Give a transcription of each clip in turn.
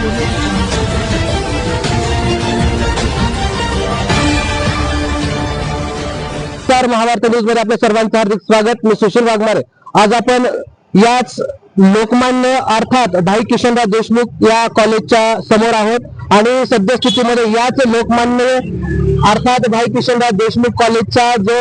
नमस्कार महाभारत न्यूजमध्ये आपल्या सर्वांचं हार्दिक स्वागत. मी सुशील वाघमारे. आज आपण याच लोकमान्य अर्थात भाई किशनराव देशमुख या कॉलेजच्या समोर आहोत. आणि सद्यस्थितीमध्ये याच लोकमान्य अर्थात भाई किशनराव देशमुख कॉलेजचा जो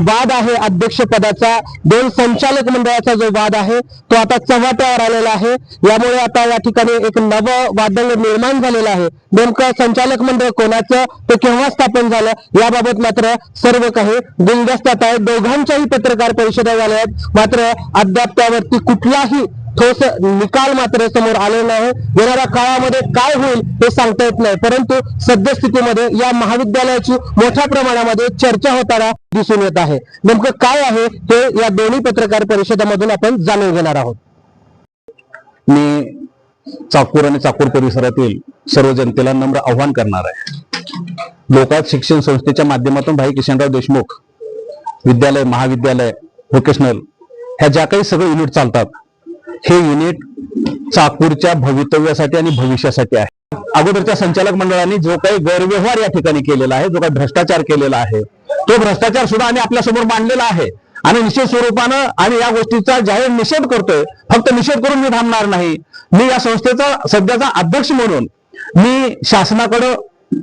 वाद आहे अध्यक्ष पदाचा दोन संचालक मंडळाचा जो वाद आहे तो आता चव्हाट्यावर आलेला आहे. यामुळे आता या ठिकाणी एक नवं वादळ निर्माण झालेलं आहे. नेमकं संचालक मंडळ कोणाचं ते केव्हा स्थापन झालं याबाबत मात्र सर्व काही गुंगस्तात आहे. दोघांच्याही पत्रकार परिषदा झाल्या आहेत. मात्र अद्याप त्यावरती कुठलाही ठोस निकाल मात्र समोर आलेला आहे येणाऱ्या काळामध्ये काय होईल हे सांगता येत नाही. परंतु सद्यस्थितीमध्ये या महाविद्यालयाची मोठ्या प्रमाणामध्ये चर्चा होताना दिसून येत आहे. नेमकं काय आहे हे या दोन्ही पत्रकार परिषदामधून आपण जाणून घेणार आहोत. मी चाकूर आणि चाकूर परिसरातील सर्व जनतेला नम्र आव्हान करणार आहे. लोकायत शिक्षण संस्थेच्या माध्यमातून भाई किशनराव देशमुख विद्यालय महाविद्यालय व्होकेशनल ह्या ज्या काही सगळे युनिट चालतात हे युनिट चाकूरच्या भवितव्यासाठी आणि भविष्यासाठी आहे. अगोदरच्या संचालक मंडळाने जो काही गैरव्यवहार या ठिकाणी केलेला आहे जो काही भ्रष्टाचार केलेला आहे तो भ्रष्टाचार सुद्धा आम्ही आपल्यासमोर मांडलेला आहे. आणि निश्चित स्वरूपानं आम्ही या गोष्टीचा जाहीर निषेध करतोय. फक्त निषेध करून मी थांबणार नाही. मी या संस्थेचा सध्याचा अध्यक्ष म्हणून मी शासनाकडं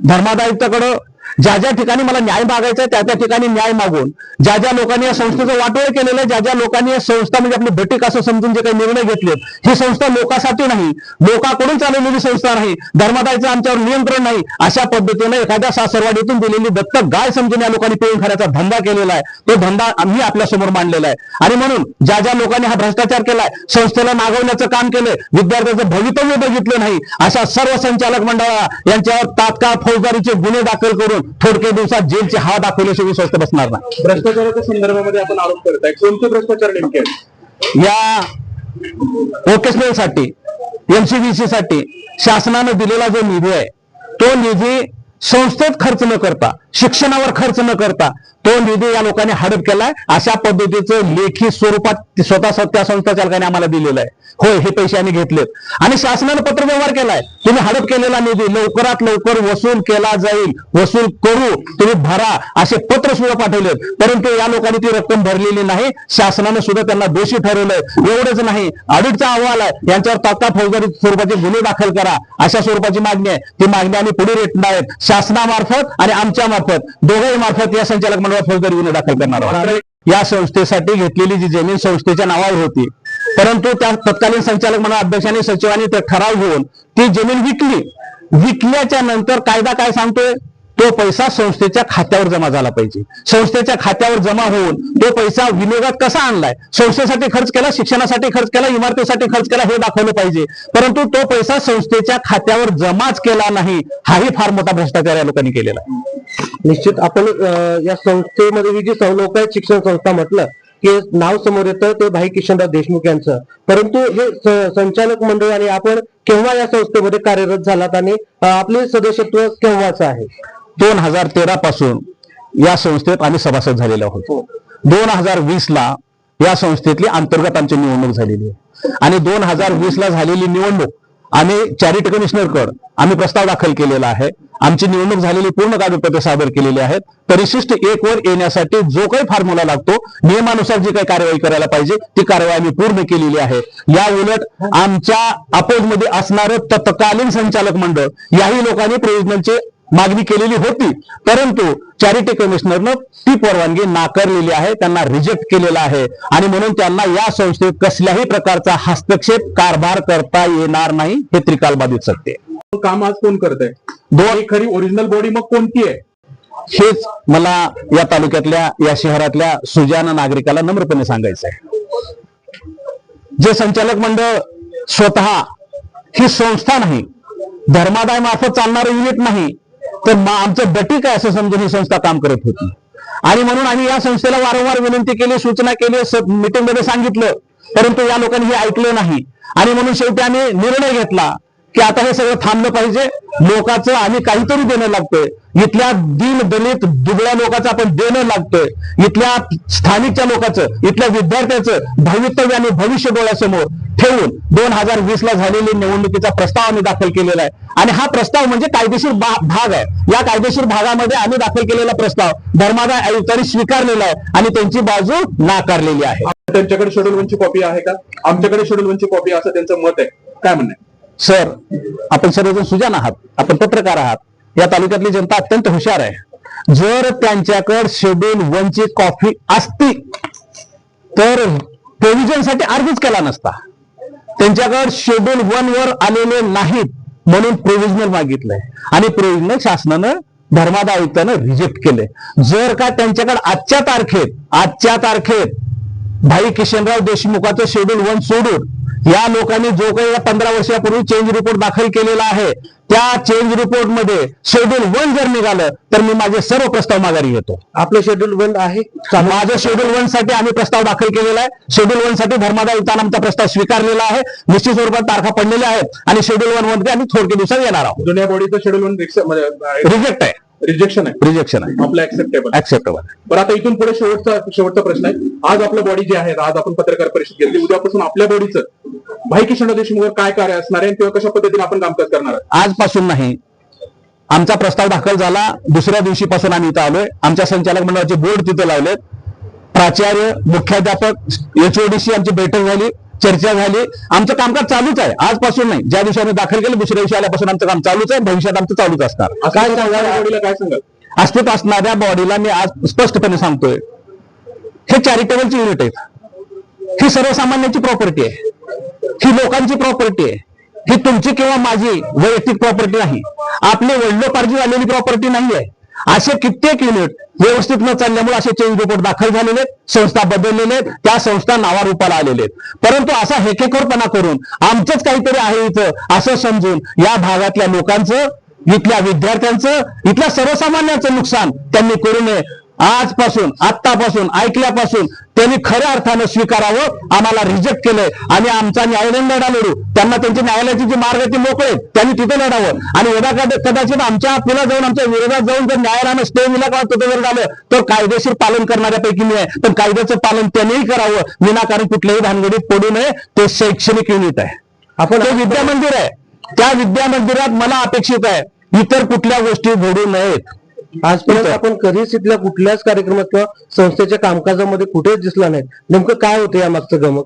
धर्मादायुक्ताकडं ज्या ज्या ठिकाणी मला न्याय मागायचा आहे त्या त्या ठिकाणी न्याय मागून ज्या ज्या लोकांनी या संस्थेचं वाटोळ केलेलं आहे ज्या ज्या लोकांनी या संस्था म्हणजे आपली भटीक असं समजून जे काही निर्णय घेतलेत ही संस्था लोकांसाठी नाही. लोकांकडून चालवलेली संस्था नाही. धर्मादायचं आमच्यावर नियंत्रण नाही. अशा पद्धतीने एखाद्या सासरवाडीतून दिलेली दत्तक गाय समजून या लोकांनी पिळून खाण्याचा धंदा केलेला आहे. तो धंदा आम्ही आपल्यासमोर मांडलेला आहे. आणि म्हणून ज्या ज्या लोकांनी हा भ्रष्टाचार केलाय संस्थेला नागवण्याचं काम केलंय विद्यार्थ्याचं भवितव्य बघितलं नाही अशा सर्व संचालक मंडळा यांच्यावर तात्काळ फौजदारीचे गुन्हे दाखल करून थोडके दिवसात जेलची हवा दाखवल्याशिवाय संस्था बसणार नाही. भ्रष्टाचाराच्या संदर्भामध्ये आपण आरोप करताय. कोणते भ्रष्टाचार नेमके या वोकेशनलसाठी एमसीबीसी साठी शासनानं दिलेला जो निधी आहे तो निधी संस्थेत खर्च न करता शिक्षणावर खर्च न करता तो निधी या लोकांनी हडप केलाय. अशा पद्धतीचं लेखी स्वरूपात स्वतः त्या संस्था चालकाने आम्हाला दिलेलं आहे. होय हे पैसे आम्ही घेतलेत. आणि शासनानं पत्रव्यवहार केलाय. तुम्ही हडप केलेला निधी लवकरात लवकर वसूल केला जाईल. वसूल करू तुम्ही भरा असे पत्र सुद्धा पाठवलेत. परंतु या लोकांनी ती रक्कम भरलेली नाही. शासनानं सुद्धा त्यांना दोषी ठरवलंय. एवढंच नाही. ऑडिटचा अहवाल आहे. यांच्यावर तात्काळ फौजदारी स्वरूपाचे गुन्हे दाखल करा. अशा स्वरूपाची मागणी आहे. ती मागणी आम्ही पुढे रेटणार आहेत. शासनामार्फत आणि आमच्या मार्फत दोघाही मार्फत या संचालक मंडळ फौजदारी गुन्हा दाखल करणार आहोत. या संस्थेसाठी घेतलेली जी जमीन संस्थेच्या नावावर होती परंतु त्या तत्कालीन संचालक मंडळ अध्यक्षांनी सचिवांनी ते ठराव घेऊन ती जमीन विकली. विकल्याच्या नंतर कायदा काय सांगतोय? तो पैसा संस्थेच्या खात्यावर जमा झाला पाहिजे. संस्थेच्या खात्यावर जमा होऊन तो पैसा विनियोगात कसा आणलाय? संस्थेसाठी खर्च केला शिक्षणासाठी खर्च केला इमारतीसाठी खर्च केला हे दाखवलं पाहिजे. परंतु तो पैसा संस्थेच्या खात्यावर जमाच केला नाही हाही फार मोठा भ्रष्टाचार या लोकांनी केलेला आहे. निश्चित आपण या संस्थेमध्ये ही जी सं- शिक्षण संस्था म्हटलं की नाव समोर येतं ते भाई किशनराव देशमुख यांचं. परंतु हे संचालक मंडळ आणि आपण केव्हा या संस्थेमध्ये कार्यरत झालात आणि आपले सदस्यत्व केव्हाच आहे? दोन हजार तेरा पासून या संस्थेत आम्ही सभासद झालेलो आहोत. दोन हजार वीस ला या संस्थेतली अंतर्गत आमची निवडणूक झालेली आहे. आणि दोन हजार वीस ला झालेली निवडणूक आम्ही चॅरिटी कमिशनरकडे आम्ही प्रस्ताव दाखल केलेला आहे. आमची निवडणूक झालेली पूर्ण कागदपत्रे सादर केलेली आहेत. परिशिष्ट एक वर येण्यासाठी जो काही फॉर्म्युला लागतो नियमानुसार जी काही कार्यवाही करायला पाहिजे ती कार्यवाही आम्ही पूर्ण केलेली आहे. या उलट आमच्या अपोजमध्ये असणारं तत्कालीन संचालक मंडळ याही लोकांनी प्रोविजनलचे मागणी केलेली होती. परंतु चॅरिटी कमिशनरनं ती परवानगी नाकारलेली आहे. त्यांना रिजेक्ट केलेला आहे. आणि म्हणून त्यांना या संस्थेत कसल्याही प्रकारचा हस्तक्षेप कारभार करता येणार नाही हे त्रिकाल बाधित सत्य आहे. काम आज कोण करताय दोन खरी ओरिजिनल बॉडी मग कोणती आहे? हेच मला या तालुक्यातल्या या शहरातल्या सुजान नागरिकाला नम्रपणे सांगायचं आहे. जे संचालक मंडळ स्वतः ही संस्था नाही. धर्मादाय मार्फत चालणारं युनिट नाही. तर आमचं बटीक आहे असं समजून ही संस्था काम करत होती. आणि म्हणून आम्ही या संस्थेला वारंवार विनंती केली सूचना केली मीटिंगमध्ये सांगितलं परंतु या लोकांनी हे ऐकलं नाही. आणि म्हणून शेवटी आम्ही निर्णय घेतला. की आता हे सगळं थांबलं पाहिजे. लोकांचं आणि काहीतरी देणं लागतंय. इथल्या दीन दलित दुबळ्या लोकांचं आपण देणं लागतोय. इथल्या स्थानिकच्या लोकांचं इथल्या विद्यार्थ्याचं भवितव्य आणि भविष्य डोळ्यासमोर ठेवून दोन हजार वीस ला झालेली निवडणुकीचा प्रस्ताव आम्ही दाखल केलेला आहे. आणि हा प्रस्ताव म्हणजे कायदेशीर भाग आहे. या कायदेशीर भागामध्ये आम्ही दाखल केलेला प्रस्ताव धर्मादाय आयुक्तांनी स्वीकारलेला आहे आणि त्यांची बाजू नाकारलेली आहे. त्यांच्याकडे शेड्यूल वनची कॉपी आहे का? आमच्याकडे शेड्यूल वनची कॉपी असं त्यांचं मत आहे. काय म्हणणं सर आपण सर्वजण सुजान आहात आपण पत्रकार आहात. या तालुक्यातली जनता अत्यंत हुशार आहे. जर त्यांच्याकडे शेड्यूल वनची कॉफी असती तर प्रोव्हिजनसाठी अर्जच केला नसता. त्यांच्याकडे शेड्यूल वन वर आलेले नाहीत म्हणून प्रोव्हिजनल मागितलंय. आणि प्रोव्हिजनल शासनानं धर्मादा आयुक्तानं रिजेक्ट केले जर का त्यांच्याकडे आजच्या तारखेत आजच्या तारखेत भाई किशनराव देशमुखाचं शेड्यूल वन सोडून या लोकांनी जो काही या पंधरा वर्षापूर्वी चेंज रिपोर्ट दाखल केलेला आहे त्या चेंज रिपोर्टमध्ये शेड्यूल वन जर निघालं तर मी माझे सर्व प्रस्ताव माघारी घेतो. आपलं शेड्यूल बंद आहे? माझं शेड्यूल वनसाठी आम्ही प्रस्ताव दाखल केलेला आहे. शेड्यूल वनसाठी धर्मादा आयुक्तांना आमचा प्रस्ताव स्वीकारलेला आहे. निश्चित स्वरूपात तारखा पडलेल्या आहेत आणि शेड्यूल वनमध्ये आम्ही थोडके दिवसात येणार आहोत. जुन्या बॉडीचं शेड्यूल वन रिजेक्ट आहे. रिजेक्शन आहे. रिजेक्शन आहे. आपलं ऍक्सेप्टेबल ऍक्सेप्टेबल बरं आता इथून पुढे शेवटचा शेवटचा प्रश्न आहे. आज आपलं बॉडी जे आहे आज आपण पत्रकार परिषद घेतली. उद्यापासून आपल्या बॉडीचं भाई किशन देशमुख काय कार्य असणार आहे किंवा कशा पद्धतीने आपण कामकाज करणार आजपासून नाही. आमचा प्रस्ताव दाखल झाला. दुसऱ्या दिवशीपासून आम्ही इथं आलोय. आमच्या संचालक मंडळाचे बोर्ड तिथे लावलेत. प्राचार्य मुख्याध्यापक एचओडीशी आमची बैठक झाली चर्चा झाली. आमचं कामकाज चालूच आहे. आजपासून नाही. ज्या दिवशी आम्ही दाखल केलं दुसऱ्या दिवशी आल्यापासून आमचं काम चालूच आहे. भविष्यात आमचं चालूच असणार. काय सांगाल बॉडीला काय सांगाल? अस्तित्व असणाऱ्या बॉडीला मी आज स्पष्टपणे सांगतोय. हे चॅरिटेबलची युनिट आहेत. ही सर्वसामान्यांची प्रॉपर्टी आहे. ही लोकांची प्रॉपर्टी आहे. ही तुमची किंवा माझी वैयक्तिक प्रॉपर्टी नाही. आपली वडलोपार्जी आलेली प्रॉपर्टी नाही आहे असे कित्येक युनिट व्यवस्थित न चालल्यामुळे असे चेंज रिपोर्ट दाखल झालेले आहेत संस्था बदललेले आहेत त्या संस्था नावारूपाला आलेले आहेत. परंतु असा हेकेखोरपणा करून आमचंच काहीतरी आहे इथं असं समजून या भागातल्या लोकांचं इथल्या विद्यार्थ्यांचं इथल्या सर्वसामान्यांचं नुकसान त्यांनी करू नये. आजपासून आत्तापासून ऐकल्यापासून त्यांनी खऱ्या अर्थानं स्वीकारावं आम्हाला रिजेक्ट केलंय. आणि आमचा न्यायालयीन लढा लढू. त्यांना त्यांची न्यायालयाची जी मार्ग आहे ती मोकळे. त्यांनी तिथे लढावं. आणि यदा कदा- कदाचित आमच्या पुढे जाऊन आमच्या विरोधात जाऊन जर न्यायालयानं स्टे दिला किंवा तिथे जर झालं तर कायदेशीर पालन करणाऱ्यापैकी मी आहे. पण कायद्याचं पालन त्यांनीही करावं. विनाकारण कुठल्याही भानगडीत पडू नये. ते शैक्षणिक युनिट आहे. आपण ते विद्या मंदिर आहे. त्या विद्या मंदिरात मला अपेक्षित आहे इतर कुठल्या गोष्टी घडू नयेत. आजपर्यंत आपण कधीच इथल्या कुठल्याच कार्यक्रमात किंवा संस्थेच्या कामकाजामध्ये कुठेच दिसला नाही. नेमकं काय होतं या मागचं गमक?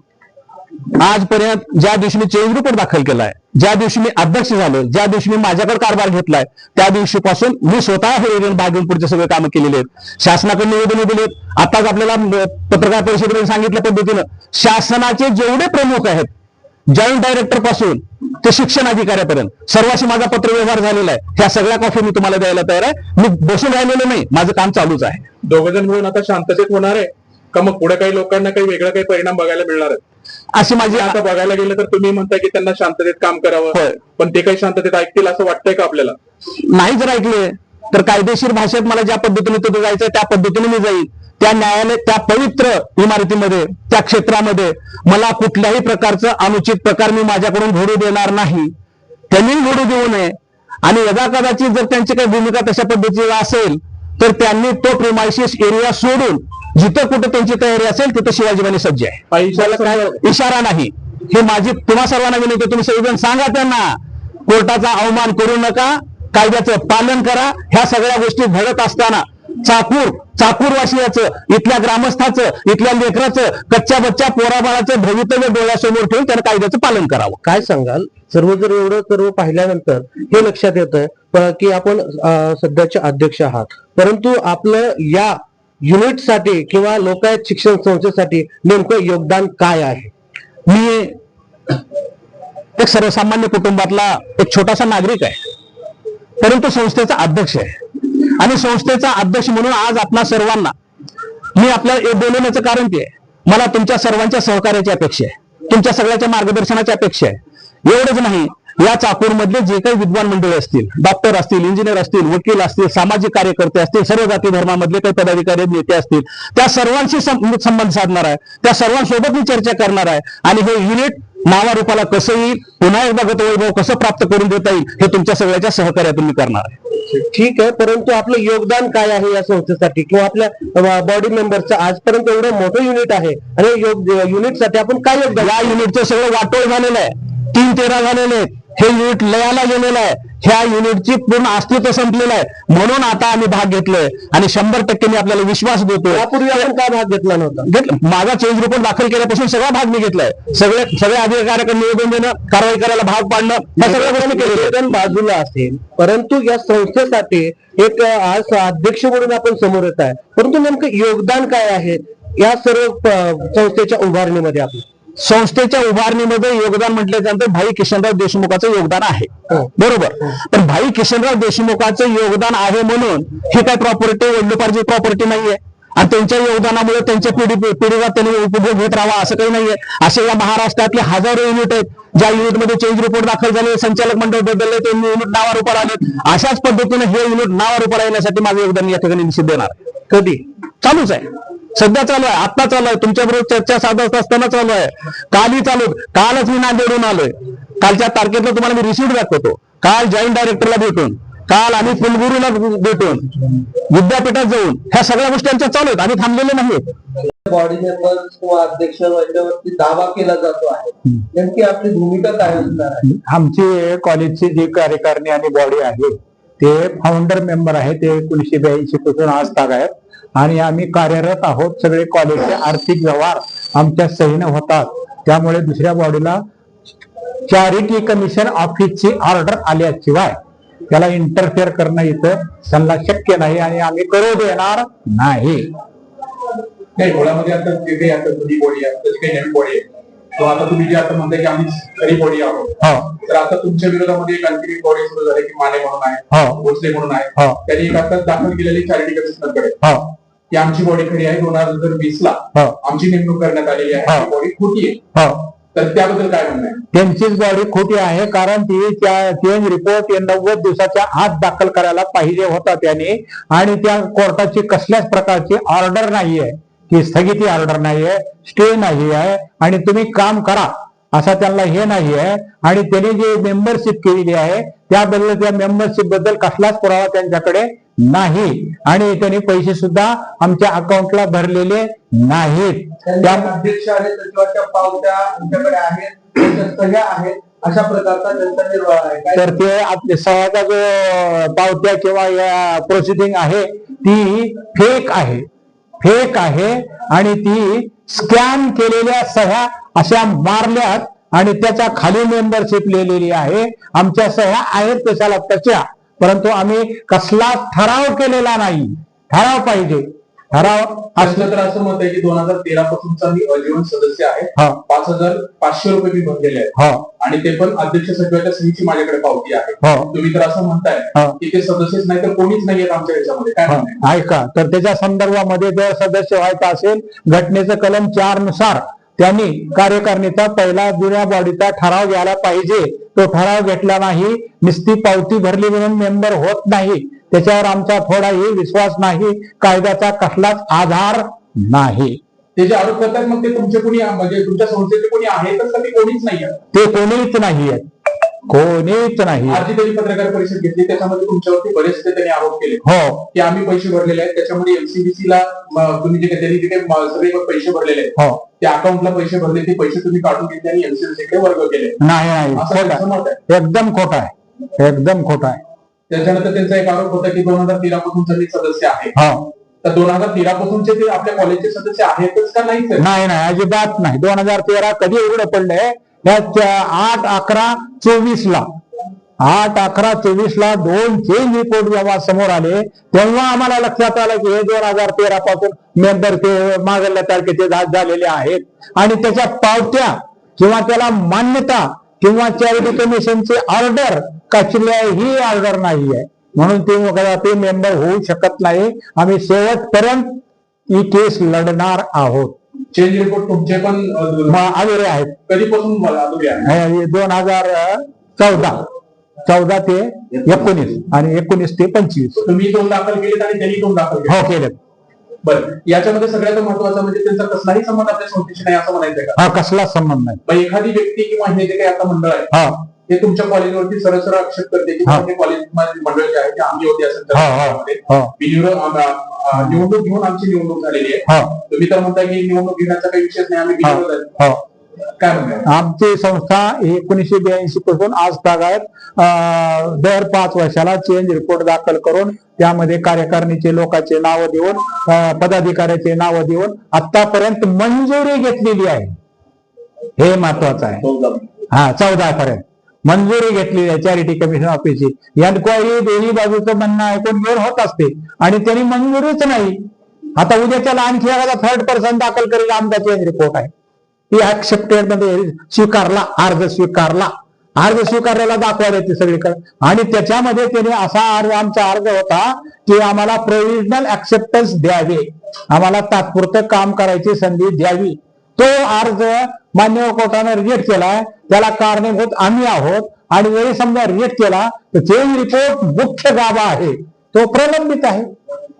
आजपर्यंत ज्या दिवशी मी चेंज रिपोर्ट दाखल केलाय ज्या दिवशी मी अध्यक्ष झालो ज्या दिवशी मी माझ्याकडे कारभार घेतलाय त्या दिवशीपासून मी स्वतः हे पुढचे सगळे कामं केलेले आहेत. शासनाकडे निवेदने दिलेत आताच आपल्याला पत्रकार परिषदेमध्ये सांगितल्या पद्धतीनं शासनाचे जेवढे प्रमुख आहेत जॉईंट डायरेक्टरपासून ते शिक्षण अधिकाऱ्यापर्यंत. सर्वाशी माझा पत्र व्यवहार झालेला आहे. ह्या सगळ्या कॉफी मी तुम्हाला द्यायला तयार आहे. मी बसून राहिलेलो नाही. माझं काम चालूच आहे. दोघ जण मिळून आता शांततेत होणार आहे. का मग पुढे काही लोकांना काही वेगळा काही परिणाम बघायला मिळणार आहे अशी माझी आता बघायला गेलं तर तुम्ही म्हणताय की त्यांना शांततेत काम करावं. पण ते काही शांततेत ऐकतील असं वाटतंय का आपल्याला? नाही जर ऐकले तर कायदेशीर भाषेत मला ज्या पद्धतीने तिथे जायचं त्या पद्धतीने मी जाईल. त्या न्यायालय त्या पवित्र इमारतीमध्ये त्या क्षेत्रामध्ये मला कुठल्याही प्रकारचं अनुचित प्रकार मी माझ्याकडून घडू देणार नाही. त्यांनी घडू देऊ नये. आणि यदा कदाचित जर त्यांची काही भूमिका तशा पद्धतीची असेल तर त्यांनी तो प्रिमायसिस एरिया सोडून जिथं कुठं त्यांची तयारी असेल तिथं शिवाजीबानी सज्ज आहे. इशारा काय समजा- इशारा नाही. हे माझी तुम्हा सर्वांना विनंती तुम्ही सगळेजण सांगा त्यांना. कोर्टाचा अवमान करू नका. कायद्याचं पालन करा. ह्या सगळ्या गोष्टी घडत असताना चाकूर चाकूरवासियाचं इथल्या ग्रामस्थाचं इथल्या लेकराचं कच्च्या बच्च्या पोराबाळाचं भवितव्य डोळ्यासमोर ठेवून त्यानं कायद्याचं पालन करावं. काय सांगाल? सर्व जर एवढं सर्व पाहिल्यानंतर हे लक्षात येतं की आपण सध्याचे अध्यक्ष आहात. परंतु आपलं या युनिटसाठी किंवा लोकायत शिक्षण संस्थेसाठी नेमकं योगदान काय आहे? मी एक सर्वसामान्य कुटुंबातला एक छोटासा नागरिक आहे. परंतु संस्थेचा अध्यक्ष आहे. आणि संस्थेचा अध्यक्ष म्हणून आज आपणा सर्वांना मी आपल्याला बोलवण्याचं कारण ते मला तुमच्या सर्वांच्या सहकार्याची अपेक्षा आहे. तुमच्या सगळ्याच्या मार्गदर्शनाची अपेक्षा आहे. एवढंच नाही या चाकूरमधले जे काही विद्वान मंडळी असतील डॉक्टर असतील इंजिनियर असतील वकील असतील सामाजिक कार्यकर्ते असतील सर्व जाती धर्मामधले काही पदाधिकारी नेते असतील त्या सर्वांशी संबंध साधणार आहे. त्या सर्वांसोबत मी चर्चा करणार आहे. आणि हे युनिट नावारूपाला कसं येईल पुन्हा एकदा गतवैभव कसं प्राप्त करून देता येईल हे तुमच्या सगळ्याच्या सहकार्यातून मी करणार आहे. ठीक आहे परंतु आपलं योगदान काय आहे या संस्थेसाठी? किंवा आपल्या बॉडी मेंबरचं आजपर्यंत एवढं मोठं युनिट आहे आणि युनिटसाठी आपण काय योगदान या युनिटचं सगळं वाटोळ झालेलं आहे. तीन तेरा झालेले आहेत. हे युनिट लयाला गेलेलं आहे. ह्या युनिटची पूर्ण अस्तित्व संपलेलं आहे. म्हणून आता आम्ही भाग घेतलोय. आणि शंभर टक्के मी आपल्याला विश्वास देतो यापूर्वी आपण काय भाग घेतला नव्हता? घेतलं. माझा चेंज रिपोर्ट दाखल केल्यापासून सगळा भाग मी घेतलाय. सगळे सगळे अधिकाऱ्याकडे निवेदन देणं कारवाई करायला भाग पाडणं ह्या सगळ्या गोष्टी बाजूला असेल परंतु या संस्थेसाठी एक आज अध्यक्ष म्हणून आपण समोर येत आहे. परंतु नेमकं योगदान काय आहे? या सर्व संस्थेच्या उभारणीमध्ये आपलं. संस्थेच्या उभारणीमध्ये योगदान म्हटल्यानंतर भाई किशनराव देशमुखाचं योगदान आहे. हो. बरोबर? पण भाई किशनराव देशमुखाचं योगदान आहे म्हणून ही काय प्रॉपर्टी वडिलोपार्जित प्रॉपर्टी नाहीये. आणि त्यांच्या योगदानामुळे त्यांच्या पिढी पिढीला त्यांनी उपभोग घेत राहावा असं काही नाहीये. असे या महाराष्ट्रातले हजारो युनिट आहेत. ज्या युनिटमध्ये चेंज रिपोर्ट दाखल झाले संचालक मंडळ बदलले ते युनिट नावारूपाला आले अशाच पद्धतीने हे युनिट नावारूपाला येण्यासाठी माझं योगदान या ठिकाणी निश्चित देणार कधी? चालूच आहे. सध्या चालू आहे. आता चालू आहे. तुमच्या बरोबर चर्चा साधत असताना चालू आहे. कालही चालू कालच मी नांदेडून आलोय. कालच्या तारखेतला तुम्हाला मी रिसिप्ट दाखवतो. काल जॉईंट डायरेक्टरला भेटून. काल आम्ही कुलगुरूला भेटून विद्यापीठात जाऊन ह्या सगळ्या गोष्टी आमच्या चालू आहेत. आम्ही थांबलेले नाहीत बॉडी मेंबर्स किंवा अध्यक्ष याच्यावरती दावा केला जातो आहे. नेमकी आपली भूमिका काय असणार आहे? आमची कॉलेजची जी कार्यकारिणी आणि बॉडी आहे ते फाउंडर मेंबर आहे ते एकोणीशे ब्याऐंशी पासून आज ताग आहेत. आणि आम्ही कार्यरत आहोत सगळे कॉलेजचे आर्थिक व्यवहार आमच्या सहीनं होतात. त्यामुळे दुसऱ्या बॉडीला चॅरिटी कमिशन ऑफिसची ऑर्डर आल्याशिवाय त्याला इंटरफेअर करणं इथं त्यांना शक्य नाही आणि आम्ही करू देणार नाही. आता जे काही आता जुनी बॉडी आहे त्याची काही नवीन बॉडी आहे तो आता तुम्ही जे आता म्हणताय की आम्ही खरी बॉडी आहोत. हो. तर आता तुमच्या विरोधामध्ये एक आणखी बॉडी सुरू झाली की माने म्हणून आहे हो. भोसले म्हणून आहे. हो. त्यांनी एक आता दाखल केलेली चॅरिटी कमिशनरकडे की आमची बॉडी खरी आहे दोन हजार वीस ला आमची नेमणूक करण्यात आलेली आहे. बॉडी खोटी आहे. तर त्याबद्दल काय म्हणणं आहे? त्यांचीच बॉडी खोटी आहे कारण ती त्या चेंज रिपोर्ट नव्वद दिवसाच्या आत दाखल करायला पाहिजे होता त्याने. आणि त्या कोर्टाची कसल्याच प्रकारची ऑर्डर नाहीये. की स्थगिती ऑर्डर नाहीये स्टे नाही आहे आणि तुम्ही काम करा. असा त्यांना हे नाही आहे आणि त्यांनी जे मेंबरशिप केलेली आहे त्याबद्दल त्या मेंबरशिपबद्दल कसलाच पुरावा त्यांच्याकडे नाही. आणि त्यांनी पैसे सुद्धा आमच्या अकाउंटला भरलेले नाहीत. त्या अध्यक्ष आहेत पावत्या आमच्याकडे आहेत आहेत अशा प्रकारचा त्यांचा निर्वाह आहे. तर ते आपले सहाचा जो पावत्या किंवा या प्रोसिडिंग आहे ती फेक आहे. फेक आहे आणि ती स्कॅन केलेल्या सह्या अशा मारल्यात आणि त्याच्याखाली मेंबरशिप लिहिलेली आहे. आमच्या सह्या आहेत तशाला तशा परंतु आम्ही कसला ठराव केलेला नाही. ठराव पाहिजे. ठराव असलं तर असं मत आहे की दोन हजार तेरा पासूनचा मी अजीवन सदस्य आहे. हा. पाच हजार पाचशे रुपये मी भरलेले आहेत. आणि ते पण अध्यक्ष सचिवाच्या सहीची माझ्याकडे पावती आहे. तुम्ही तर असं म्हणताय हो. की ते सदस्यच नाही तर कोणीच नाहीयेत आमच्या याच्यामध्ये. काय ऐका. तर त्याच्या संदर्भामध्ये जर सदस्य व्हायचं असेल घटनेचं कलम चारनुसार त्यांनी कार्यकारिणीचा पहिला जुन्या बॉडीचा ठराव घ्यायला पाहिजे. तो ठराव घेतला नाही. नुसती पावती भरली म्हणून मेंबर होत नाही. त्याच्यावर आमचा थोडाही विश्वास नाही. कायद्याचा कसलाच आधार नाही. ते जे आरोप करतात मग ते तुमचे कोणी म्हणजे तुमच्या संस्थेचे कोणी आहेतच का ते कोणीच नाही ते कोणीच नाही आहेत. कोणीच नाही. आज जी त्यांनी पत्रकार परिषद घेतली. त्याच्यामध्ये तुमच्यावरती बरेचसे त्यांनी आरोप केले. हो. की आम्ही पैसे भरलेले आहेत. त्याच्यामध्ये एमसीबीसी ला तुम्ही जे काही- त्यांनी म, सगळे पैसे भरलेले आहेत. हो. त्या अकाउंटला पैसे भरले ते पैसे तुम्ही काढून घेतले आणि एमसीबीसी कडे वर्ग केले. नाही नाही. असं खोट त्यांचं आहे मत आहे. एकदम खोट आहे. एकदम खोट आहे. त्याच्यानंतर त्यांचा एक आरोप होता की दोन हजार तेरा पासूनचा मी सदस्य आहे हो. तर दोन हजार तेरा पासूनचे ते आपल्या कॉलेजचे सदस्य आहेतच का नाहीच? नाही नाही. अजिबात नाही. दोन हजार तेरा कधी उघडं पडलंय? आठ अकरा चोवीस ला आठ अकरा चोवीस ला दोन चेंज रिपोर्ट जेव्हा समोर आले तेव्हा आम्हाला लक्षात आलं की हे दोन हजार तेरा पासून मेंबर ते मागल्या तारखेचे जात झालेले आहेत. आणि त्याच्या पावत्या किंवा त्याला मान्यता किंवा चॅरिटी कमिशनचे ऑर्डर कसल्याही ऑर्डर नाही आहे म्हणून ते मग ते मेंबर होऊ शकत नाही. आम्ही शेवटपर्यंत ही केस लढणार आहोत. चेंज रिपोर्ट तुमचे पण आलेले आहेत. कधीपासून मला आहे दोन हजार चौदा. चौदा ते एकोणीस. आणि एकोणीस ते पंचवीस. तुम्ही दोन दाखल केलेत आणि त्यांनी दोन दाखल केले हो केलेत. बरं. याच्यामध्ये सगळ्यात महत्वाचं म्हणजे त्यांचा कसलाही संबंध आपल्या संस्थेशी नाही असं म्हणायचंय का? हा कसला संबंध नाही. मग एखादी व्यक्ती किंवा हे जे काही आता मंडळ आहे हा. हे तुमच्या कॉलेजवरती सरळ सरळ आक्षेप करते की हा. हे कॉलेज मंडळ जे आहे ते आम्ही होते हा, हा, हा. बिलिव्हर निवडणूक घेऊन आमची निवडणूक झालेली आहे. हा. तुम्ही तर म्हणता की निवडणूक घेण्याचा काही विषय नाही आम्ही हा हा. म्हणताय आमची संस्था एकोणीसशे ब्याऐंशी पासून आज तागायत दर पाच वर्षाला चेंज रिपोर्ट दाखल करून त्यामध्ये कार्यकारिणीचे लोकांचे नावं देऊन पदाधिकाऱ्याचे नावं देऊन आतापर्यंत मंजुरी घेतलेली आहे. हे महत्वाचं आहे. हा चौदा पर्यंत मंजुरी घेतली आहे चॅरिटी कमिशन ऑफिसची एन्क्वायरी दोन्ही बाजूचं म्हणणं ऐकून घेऊन होत असते. आणि त्यांनी मंजुरीच नाही. आता उद्याच्याला आणखी एखादा थर्ड पर्सन दाखल करेल आमचा चेंज रिपोर्ट आहे. ती ऍक्सेप्टेडमध्ये स्वीकारला अर्ज स्वीकारला. अर्ज स्वीकारलेला दाखवा येते सगळीकडे. आणि त्याच्यामध्ये त्याने असा अर्ज आमचा अर्ज होता की आम्हाला प्रोव्हिजनल ऍक्सेप्टन्स द्यावे. आम्हाला तात्पुरतं काम करायची संधी द्यावी. तो अर्ज मान्य कोर्टाने रिजेक्ट केला त्याला कारणीभूत आम्ही आहोत. आणि जरी समजा रिजेक्ट केला तर चेंज रिपोर्ट मुख्य गाभा आहे. तो प्रलंबित आहे.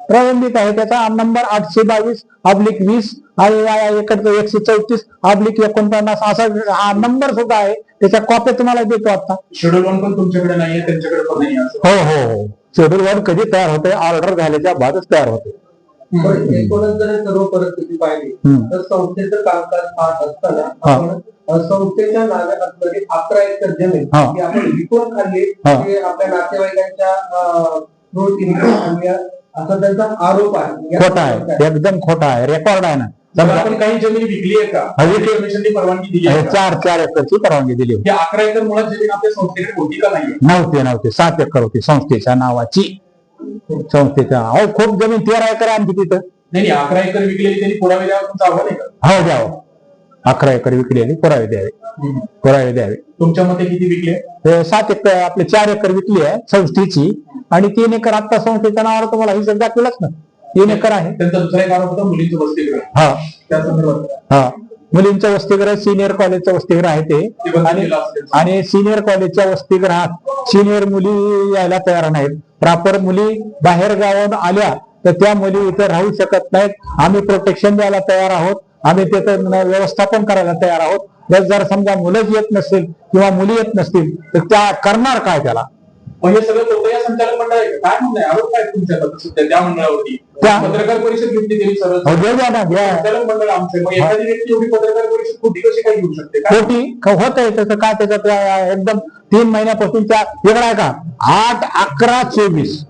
प्रलंबित आहे. त्याचा नंबर आठशे बावीस अब्लिक वीस आणि एकशे चौतीस अब्लिक एकोणपन्नास असा हा नंबर सुद्धा आहे. त्याच्या कॉप्या तुम्हाला देतो आता. शेड्यूल वन पण तुमच्याकडे नाहीये त्यांच्याकडे पण नाही हो हो हो. शेड्यूल वन कधी तयार होते ऑर्डर झाल्याच्या बादच तयार होते पण एकूणच जर सर्व परिस्थिती पाहिली. तर संस्थेचं कामकाज पाहत असताना. आपण संस्थेच्या नावे असणारी अकरा एकर जमीन. ही. आपण विकून खाल्ली. ते आपल्या नातेवाईकांच्या असा त्यांचा आरोप आहे. खोटा आहे. एकदम खोटा आहे. रेकॉर्ड आहे ना. आपण काही जमीन विकली आहे का? विकली. परवानगी दिली आहे? चार चार एकरची परवानगी दिली होती. अकरा एकर मुळात जमीन आपल्या संस्थेकडे होती का नाहीये नव्हते नव्हते. सात एकर होती संस्थेच्या नावाची. संस्थेच्या अहो खूप जमीन तेरा एकर आमची तिथं. नाही अकरा एकर विकलेली त्यांनी पुरावे द्यावा तुमचं आव्हान आहे का? हो द्यावं अकरा एकर विकलेली पुरावे द्यावे. पुरावे द्यावे. तुमच्या मते किती विकले? हे सात एकर आपले चार एकर विकली आहे संस्थेची. आणि तीन एकर आता संस्थेच्या नावावर तुम्हाला ही सध्या केलंच ना. तीन एकर आहे. त्यांचा दुसरा एक आरोप होता मुलींचं वसतिगृह. हा. त्या संदर्भात. हा. मुलींचं वसतिगृह सिनियर कॉलेजचं वसतिगृह आहे ते. आणि सिनियर कॉलेजच्या वसतिगृहात सिनियर मुली यायला तयार नाहीत. प्रॉपर मुली बाहेर गावाहून आल्या तर त्या मुली इथे राहू शकत नाहीत. आम्ही प्रोटेक्शन द्यायला तयार आहोत. आम्ही त्याचं व्यवस्थापन करायला तयार आहोत. जर जर समजा मुलंच येत नसेल किंवा मुली येत नसतील तर त्या करणार काय त्याला? हे सगळं होतं या संचालक मंडळ? काय म्हणणं आरोप काय तुमच्या त्या मंडळावरती? पत्रकार परिषद घेतली त्यांनी सरळ हो, संचालक मंडळ आमचे मग एखादी व्यक्ती एवढी पत्रकार परिषद खोटी कशी काय घेऊ शकते? कोटी होत आहे त्याचं काय त्याच्यात एकदम तीन महिन्यापासून त्या वेगळा आहे का? आठ अकरा चोवीस.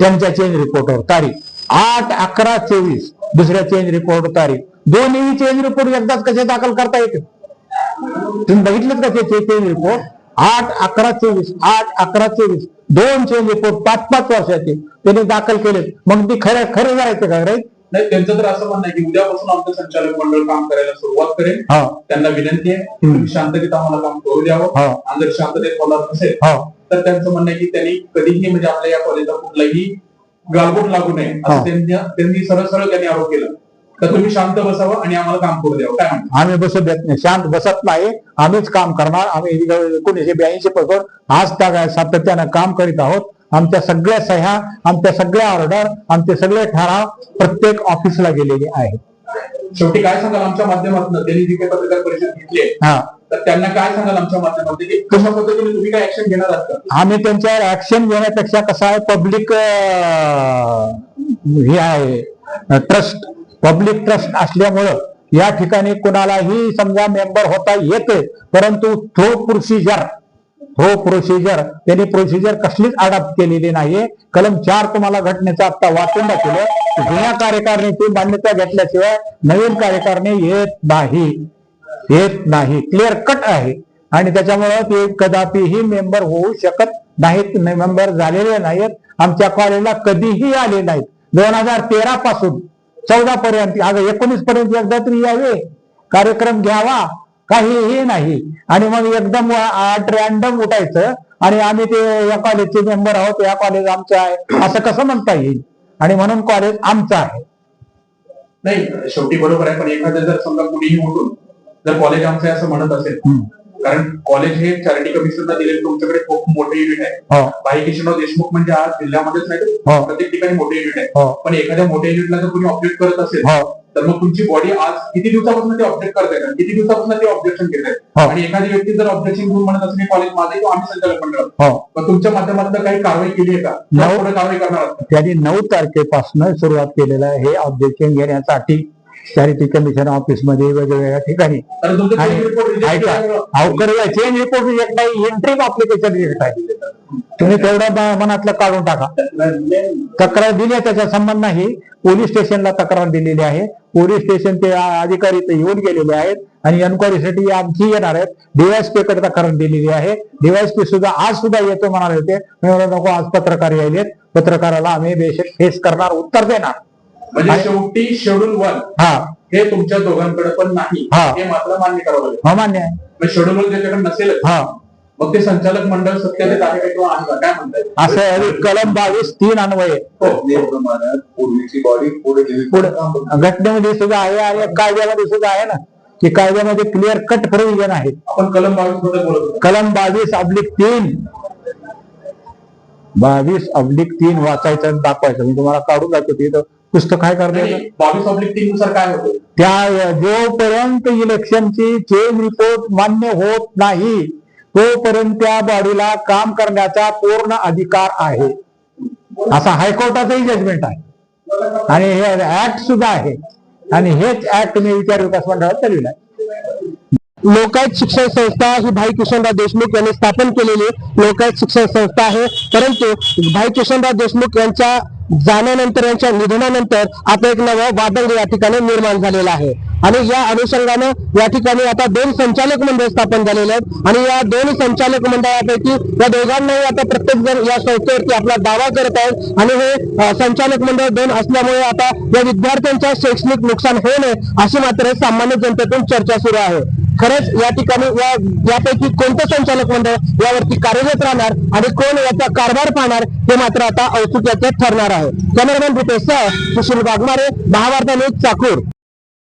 त्यांच्या चेंज रिपोर्टवर तारीख. आठ अकरा चोवीस. दुसऱ्या चेंज रिपोर्ट तारीख. दोन्ही चेंज रिपोर्ट एकदाच कसे दाखल करता येते तुम्ही बघितलं का ते चेंज रिपोर्ट आठ अकरा चोवीस. आठ अकरा चोवीस. दोन चेंज रिपोर्ट पाच पाच वर्षाचे. त्यांनी दाखल केले मग ती खरं खरं करायचं का? राईट? नाही त्यांचं तर असं म्हणणं आहे की उद्यापासून आमचं संचालक मंडळ काम करायला सुरुवात करेल. त्यांना विनंती आहे तुम्ही शांततेत आम्हाला काम करू द्यावं. हा. आणि जर शांततेत होणार नसेल तर त्यांचं म्हणणं आहे की त्यांनी कधीही म्हणजे आपल्या या कॉलेजला कुठलाही गालबोट लागू नये. असं त्यांनी त्यांनी सरळ सरळ त्यांनी आरोप केला. तर तुम्ही शांत बसावं आणि आम्हाला काम करू द्यावं. काय आम्ही बसू देत नाही. शांत बसत नाही. आम्हीच काम करणार. आम्ही एकोणीशे ब्याऐंशी पासून आज तक सातत्यानं काम करीत आहोत. आमच्या सगळ्या सह्या आमच्या सगळ्या ऑर्डर आमचे सगळे ठराव प्रत्येक ऑफिसला गेलेले आहेत. शेवटी काय सांगाल आमच्या माध्यमातून? त्यांनी जी काही पत्रकार परिषद घेतली हा. तर त्यांना काय सांगाल आमच्या माध्यमातून? की कशा पद्धतीने तुम्ही काय ऍक्शन घेणार आहात? आम्ही त्यांच्यावर ऍक्शन घेण्यापेक्षा कसं आहे पब्लिक हे आहे ट्रस्ट पब्लिक ट्रस्ट असल्यामुळं या ठिकाणी कुणालाही समजा मेंबर होता येते परंतु थ्रो प्रोसिजर हो प्रोसिजर त्यांनी प्रोसिजर कसलीच अडॉप्ट केलेली नाहीये. कलम चार तुम्हाला घटनेचं आता वाचून दाखवलं. जुन्या कार्यकारिणीची मान्यता घेतल्याशिवाय नवीन कार्यकारणी येत नाही. येत नाही. क्लिअर कट आहे. आणि त्याच्यामुळे ते कदापिही मेंबर होऊ शकत नाहीत. मेंबर झालेले नाहीत आमच्या कॉलेजला कधीही आले नाहीत. दोन हजार तेरा पासून चौदा पर्यंत आज एकोणीस पर्यंत एकदा तरी यावे. कार्यक्रम घ्यावा. काहीही नाही. आणि मग एकदम आठ रॅन्डम उठायचं आणि आम्ही ते या कॉलेजचे मेंबर आहोत या कॉलेज आमचं आहे. असं कसं म्हणता येईल? आणि म्हणून कॉलेज आमचं आहे. नाही शेवटी बरोबर आहे पण एखादं जर समजा कुणीही उठून जर कॉलेज आमचं आहे असं म्हणत असेल. कारण कॉलेज हे चॅरिटी कमिशनला दिलेलं तुमच्याकडे खूप मोठे युनिट आहे हो. भाई किशनराव देशमुख म्हणजे आज जिल्ह्यामध्येच नाही हो. प्रत्येक ठिकाणी मोठे युनिट आहे हो. पण एखाद्या मोठ्या युनिटला जर कोणी ऑब्जेक्ट करत असेल हो. तर मग तुमची बॉडी आज किती दिवसापासून ते ऑब्जेक्ट करते का किती दिवसापासून ते ऑब्जेक्शन घेत आहे? हो. आणि एखादी व्यक्ती जर ऑब्जेक्शन घेऊन म्हणत असेल कॉलेज माझे किंवा आम्ही संचालक मंडळ मग तुमच्या माध्यमातून काही कारवाई केली आहे का? पुढे कारवाई करणार आहात? त्यांनी नऊ तारखेपासून सुरुवात केलेलं आहे. हे ऑब्जेक्शन घेण्यासाठी चॅरिटी कमिशन ऑफिसमध्ये वेगवेगळ्या ठिकाणी. चेंज रिपोर्ट रिजेक्ट नाही एंट्री अप्लिकेशन रिजेक्ट आहे तुम्ही तेवढं मनातलं काढून टाका. तक्रार दिली आहे त्याचा संबंध नाही. पोलीस स्टेशनला तक्रार दिलेली आहे. पोलीस स्टेशनचे आ- अधिकारी येऊन गेलेले आहेत आणि एन्क्वायरीसाठी आमची येणार आहेत. डीवायसपी कडे तक्रार दिलेली आहे. डीवायसपी सुद्धा आज सुद्धा येतो म्हणाले होते. नको आज पत्रकार यायलेत. पत्रकाराला आम्ही बेशक फेस करणार उत्तर देणार. म्हणजे शेवटी शेड्यूल वन हा. हे तुमच्या दोघांकडे पण नाही. हा. हे मात्र मान्य करावं लागेल. हा मान्य आहे शेड्यूल वन ज्याच्याकडे नसेल हा. मग ते संचालक मंडळ सत्याधिक आहे का किंवा आहे का काय म्हणताय? असं आहे, कलम बावीस तीन अन्वये. प्रमाणात पूर्वीची बॉडी पुढे घटनेमध्ये सुद्धा आहे आणि कायद्यामध्ये सुद्धा आहे ना की कायद्यामध्ये क्लिअर कट प्रोव्हिजन आहे. आपण कलम बावीसबद्दल बोलत कलम बावीस अब्लिक तीन. बावीस अब्लिक तीन वाचायचं आणि दाखवायचं. मी तुम्हाला काढून दाखवतो पुस्तक काय करता? बावीस ऑब्लिक तीन नुसार काय होतं? त्या जोपर्यंत इलेक्शनची चेंज रिपोर्ट मान्य होत नाही तोपर्यंत त्या बॉडीला काम करण्याचा पूर्ण अधिकार आहे. असा हायकोर्टाचंही जजमेंट आहे. आणि हे ऍक्ट सुद्धा आहे. आणि हेच ऍक्ट मी विचार विकास मंडळात चालविला आहे. लोकायत शिक्षण संस्था ही भाई किशनराव देशमुख यांनी स्थापन केलेली लोकायत शिक्षण संस्था आहे. परंतु भाई किशनराव देशमुख यांच्या जाण्यानंतर यांच्या निधनानंतर आता एक नवं वादंग या ठिकाणी निर्माण झालेलं आहे. आणि या अनुषंगानं या ठिकाणी आता दोन संचालक मंडळ स्थापन झालेले आहेत. आणि या दोन संचालक मंडळापैकी या दोघांनाही आता प्रत्येक जण या संस्थेवरती आपला दावा करत आहेत. आणि हे संचालक मंडळ दोन असल्यामुळे आता या विद्यार्थ्यांच्या शैक्षणिक नुकसान होऊ नये अशी मात्र सामान्य जनतेतून चर्चा सुरू आहे. खरंच या ठिकाणी या यापैकी कोणतं संचालक मंडळ यावरती कार्यरत राहणार आणि कोण याचा कारभार पाहणार हे मात्र आता औत्सुक्याचे ठरणार आहे. कॅमेरामॅन रुपेश सह सुशील वाघमारे महाभारत न्यूज चाकूर.